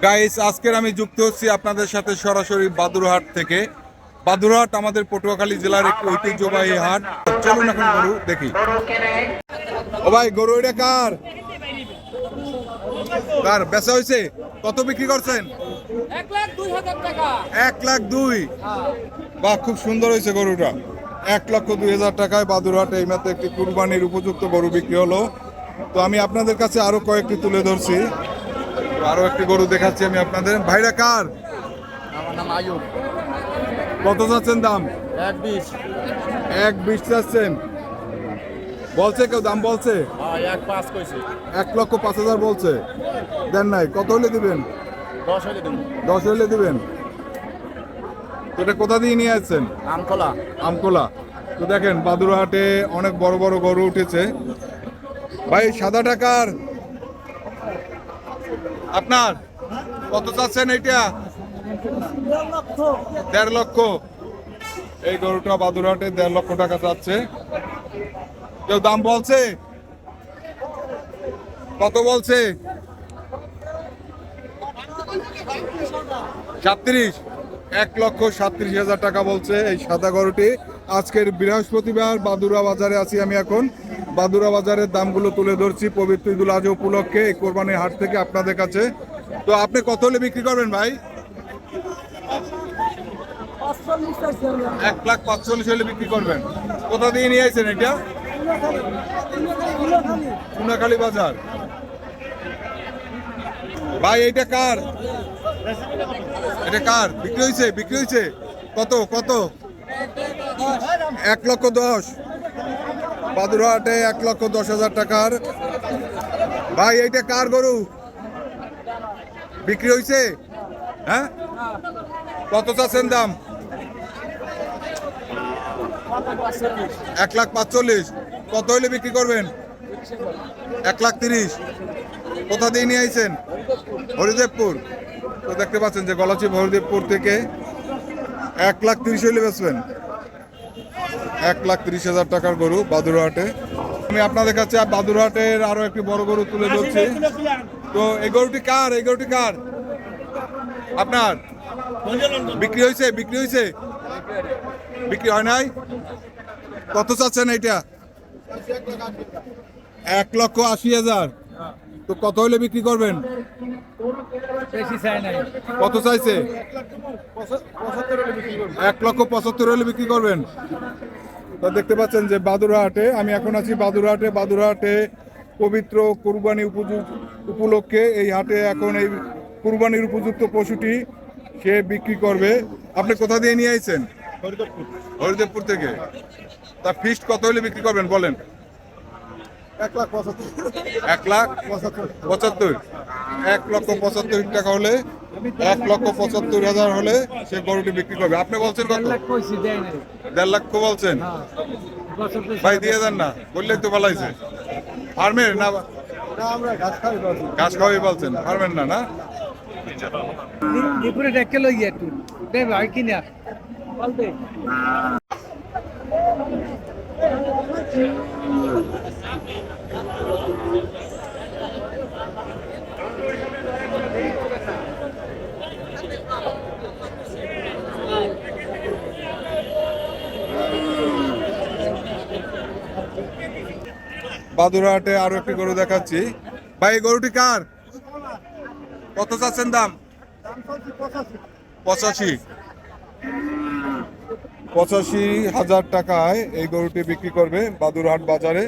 Guys আজকের আমি যুক্ত হচ্ছি আপনাদের সাথে সরাসরি বাদুরহাট থেকে। বাদুরহাট আমাদের পটুয়াখালী জেলার একটি ঐতিহ্যবাহী হাট। চলুন এখন গরু দেখি। ও ভাই গরু এটা কার? কার? বেচা হয়েছে? কত বিক্রি করছেন? এক লাখ দুই? বাহ খুব সুন্দর হয়েছে গরুটা। এক লক্ষ দুই হাজার টাকায় বাদুরহাটে এই মাত্র একটি কুরবানির উপযুক্ত গরু বিক্রি হলো। তো আমি আপনাদের কাছে আরও কয়েকটি তুলে ধরছি। আরও একটি গরু দেখাচ্ছি আমি আপনাদের। ভাইরা কার? আমার নাম আয়ুব কত চাচ্ছেন দাম? এক বিশ। এক বিশ চাচ্ছেন। বলছে কেউ দাম বলছে? এক পাঁচ কইছি। এক লক্ষ পাঁচ হাজার বলছে। দেন নাই কত হলে দিবেন? দশ হলে দেবো দশ হলে দিবেন। তো এটা কোথা দিয়ে নিয়ে আসছেন? আমকলা আমকোলা তো দেখেন বাদুরহাটে অনেক বড় বড় গরু উঠেছে। ভাই সাদা টাকার আপনার কত চাচ্ছেন এইটা? দেড় লক্ষ। এই গরুটা বাদুরহাটে দেড় লক্ষ টাকা চাচ্ছে। কেউ দাম বলছে? কত বলছে? সাতত্রিশ। এক লক্ষ সাতত্রিশ হাজার টাকা বলছে এই সাদা গরুটি। আজকের বৃহস্পতিবার বাদুরা বাজারে আছি আমি এখন। বাদুরা বাজারের দামগুলো তুলে ধরছি পবিত্র ঈদুল আজহা উপলক্ষে এই কোরবানির হাট থেকে আপনাদের কাছে। তো আপনি কত হলে বিক্রি করবেন ভাই? এক লাখ পাঁচচল্লিশ হলে বিক্রি করবেন। কোথা দিয়ে নিয়ে আসছেন এটা? সোনাখালী বাজার। ভাই, এইটা কার? এটা কার? বিক্রি হয়েছে বিক্রি হয়েছে কত? কত? এক লক্ষ দশ। বাদুরহাটে এক লক্ষ দশ হাজার টাকার। ভাই, এইটা কার গরু? বিক্রি হয়েছে হ্যাঁ? কত চাচ্ছেন দাম? এক লাখ পাঁচচল্লিশ। কত হইলে বিক্রি করবেন? এক লাখ তিরিশ। কোথা দিয়ে নিয়ে আইছেন? হরিদেবপুর। তো দেখতে পাচ্ছেন যে গলাচিপ হরিদেবপুর থেকে এক লাখ তিরিশ হইলে বেচবেন। এক লাখ তিরিশ হাজার টাকার গরু বাদুরহাটে। আমি আপনাদের কাছে বাদুরহাটের আরও একটি বড় গরু তুলে ধরছি। তো এই গরুটি কার? এই গরুটি কার? আপনার? বিক্রি হয়েছে? বিক্রি হয়েছে? বিক্রি হয় নাই? কত চাচ্ছেন এইটা? এক লক্ষ আশি হাজার। তো কত হলে বিক্রি করবেন? কত চাইছে? এক লক্ষ পঁচাত্তর হলে বিক্রি করবেন। তো দেখতে পাচ্ছেন যে বাদুরহাটে আমি এখন আছি বাদুরহাটে। বাদুরহাটে পবিত্র কুরবানি উপযুক্ত উপলক্ষে এই হাটে এখন এই কুরবানির উপযুক্ত পশুটি সে বিক্রি করবে। আপনি কোথা দিয়ে নিয়ে আইছেন? হরিদেবপুর। থেকে। তা ফিস্ট কত হলে বিক্রি করবেন বলেন? এক লাখ পঁচাত্তর। এক লাখ পঁচাত্তর। পঁচাত্তর। এক লক্ষ পঁচাত্তর টাকা হলে এক লক্ষ পঁচাত্তর হাজার হলে সে গরুটি বিক্রি করবে। আপনি বলছেন কত? দেড় লক্ষ বলছেন ভাই দিয়ে দেন না বললে তো বলাইছে ফার্মের না না আমরা ঘাস খাওয়াই বলছেন ফার্মের না না? দুপুরে ডেকে লই একটু। দে ভাই কিনা বলতে বাদুরহাটে আরও একটি গরু দেখাচ্ছি। ভাই, গরুটি কার? কত চাচ্ছেন দাম? পঁচাশি। পঁচাশি হাজার টাকায় এই গরুটি বিক্রি করবে বাদুরহাট বাজারে।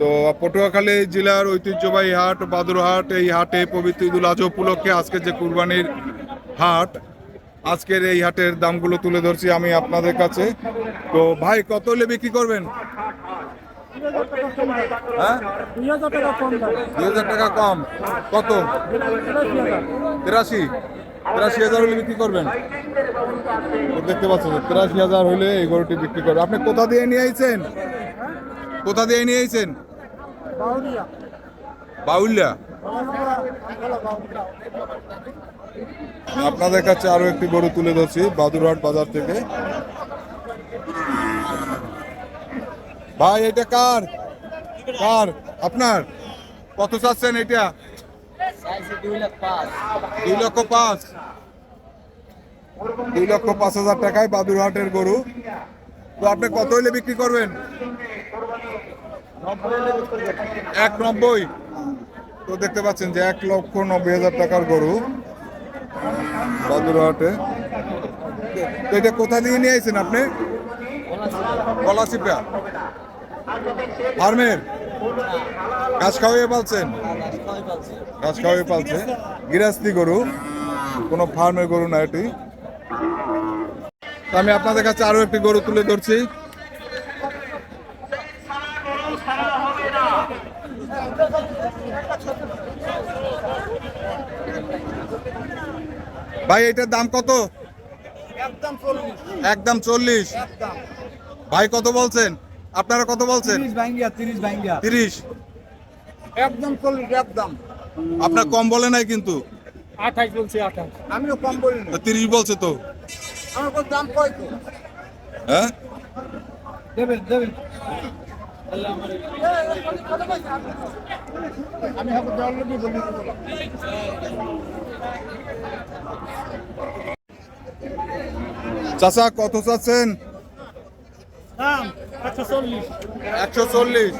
তো পটুয়াখালী জেলার ঐতিহ্যবাহী হাট, বাদুরহাট, এই হাটে পবিত্র ঈদুল আজহা উপলক্ষে আজকে যে কুরবানির হাট, আজকের এই হাটের দামগুলো তুলে ধরছি আমি আপনাদের কাছে। তো ভাই, কত হলে বিক্রি করবেন? হ্যাঁ? হাজার টাকা কম। কত? তেরাশি। হাজার হলে বিক্রি করবেন। দেখতে পাচ্ছেন তেরাশি হাজার হলে এই গরুটি বিক্রি আপনি কোথা দিয়ে নিয়ে আইছেন? কোথা দিয়ে নিয়ে আইছেন? আপনাদের কাছে আরও একটি গরু তুলে ধরছি, বাদুরহাট বাজার থেকে। ভাই এটা কার? কার? আপনার? কত চাচ্ছেন এটা দুই লক্ষ পাঁচ। দুই লক্ষ পাঁচ হাজার টাকায় বাদুরহাটের গরু। তো আপনি কত হইলে বিক্রি করবেন? এক নব্বই। তো দেখতে পাচ্ছেন যে এক লক্ষ নব্বই হাজার টাকার গরু বাদুরহাটে এটা কোথা দিয়ে নিয়ে আইছেন আপনি? গলাচিপা ফার্মের ঘাস খাওয়াইয়ে পালছেন? ঘাস খাওয়াইয়ে পালছে। গিরাস্তি গরু কোনো ফার্মের গরু না এটি। আমি আপনাদের কাছে আরও একটি গরু তুলে ধরছি। ভাই এটার দাম কত? একদম চল্লিশ। ভাই কত বলছেন? আপনারা কত বলছেন? তিরিশ একদম চল্লিশ একদম। আপনার কম বলে নাই কিন্তু। আঠাশ বলছি আঠাশ। আমিও কম বলি না তিরিশ বলছে তো। আমার দাম কয় তো? হ্যাঁ? দেবেন দেবেন। আমি চাচা কত চাচ্ছেন? দাম? একশো চল্লিশ।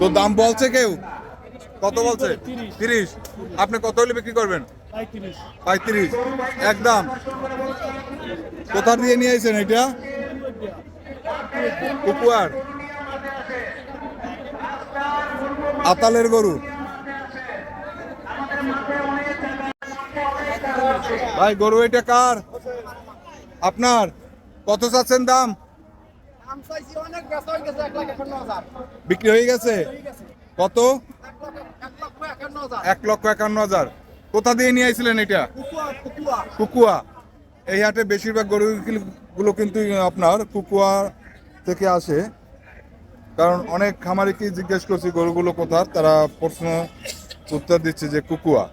তো দাম বলছে কেউ? কত বলছে? তিরিশ। আপনি কত হলে বিক্রি করবেন? পঁয়ত্রিশ। একদম। কোথা দিয়ে নিয়ে আইছেন এটা? কুকুয়ার। আতালের গরু। ভাই গরু এটা কার? আপনার কত চাচ্ছেন দাম? বিক্রি হয়ে গেছে? কত? এক লক্ষ একান্ন হাজার। কোথা দিয়ে নিয়ে আইছিলেন এটা? কুকুয়া এই হাটে বেশিরভাগ গরুগুলো কিন্তু আপনার কুকুয়া থেকে আসে। কারণ অনেক খামারিকে জিজ্ঞেস করছি গরুগুলো কোথার তারা প্রশ্ন উত্তর দিচ্ছে যে কুকুয়া।